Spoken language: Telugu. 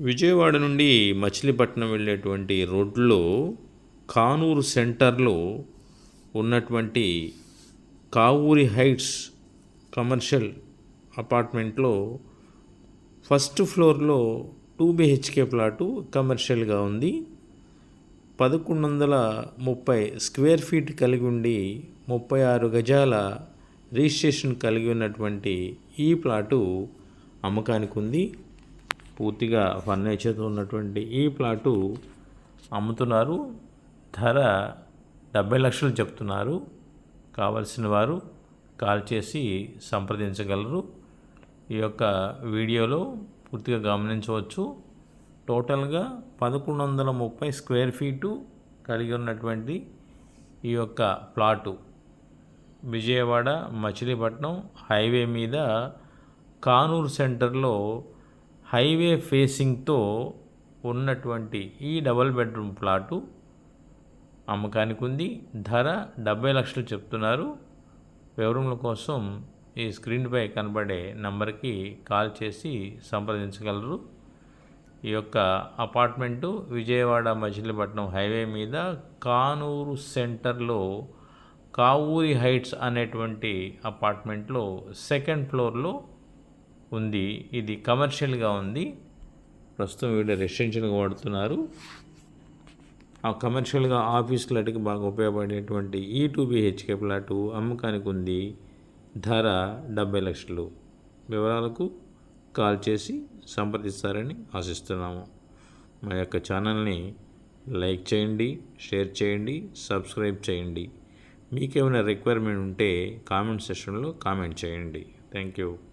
విజయవాడ నుండి మచిలీపట్నం వెళ్ళేటువంటి రోడ్లో కానూరు సెంటర్లో ఉన్నటువంటి కావూరి హైట్స్ కమర్షియల్ అపార్ట్మెంట్లో ఫస్ట్ ఫ్లోర్లో టూ బిహెచ్కే ప్లాటు కమర్షియల్గా ఉంది. పదకొండు వందల ముప్పై స్క్వేర్ ఫీట్ కలిగి ఉండి ముప్పై ఆరు గజాల రిజిస్ట్రేషన్ కలిగి ఉన్నటువంటి ఈ ప్లాటు అమ్మకానికి ఉంది. పూర్తిగా ఫర్నిచర్తో ఉన్నటువంటి ఈ ప్లాటు అమ్ముతున్నారు. ధర డెబ్బై లక్షలు చెప్తున్నారు. కావలసిన వారు కాల్ చేసి సంప్రదించగలరు. ఈ యొక్క వీడియోలో పూర్తిగా గమనించవచ్చు. టోటల్గా పదకొండు వందల ముప్పై స్క్వేర్ ఫీటు కలిగి ఉన్నటువంటి ఈ యొక్క ప్లాటు విజయవాడ మచిలీపట్నం హైవే మీద కానూరు సెంటర్లో హైవే ఫేసింగ్తో ఉన్నటువంటి ఈ డబల్ బెడ్రూమ్ ప్లాటు అమ్మకానికి ఉంది. ధర డెబ్బై లక్షలు చెప్తున్నారు. వివరముల కోసం ఈ స్క్రీన్పై కనబడే నంబర్కి కాల్ చేసి సంప్రదించగలరు. ఈ యొక్క అపార్ట్మెంటు విజయవాడ మచిలీపట్నం హైవే మీద కానూరు సెంటర్లో కావూరి హైట్స్ అనేటువంటి అపార్ట్మెంట్లో సెకండ్ ఫ్లోర్లో ఉంది. ఇది కమర్షియల్గా ఉంది. ప్రస్తుతం వీళ్ళు రెసిడెన్షియల్గా వాడుతున్నారు. ఆ కమర్షియల్గా ఆఫీసులకి బాగా ఉపయోగపడేటువంటి ఈ టూ బిహెచ్కే ప్లాటు అమ్మకానికి ఉంది. ధర డెబ్బై లక్షలు. వివరాలకు కాల్ చేసి సంప్రదిస్తారని ఆశిస్తున్నాము. మా యొక్క ఛానల్ని లైక్ చేయండి షేర్ చేయండి సబ్స్క్రైబ్ చేయండి. మీకేమైనా రిక్వైర్మెంట్ ఉంటే కామెంట్ సెషన్లో కామెంట్ చేయండి. Thank you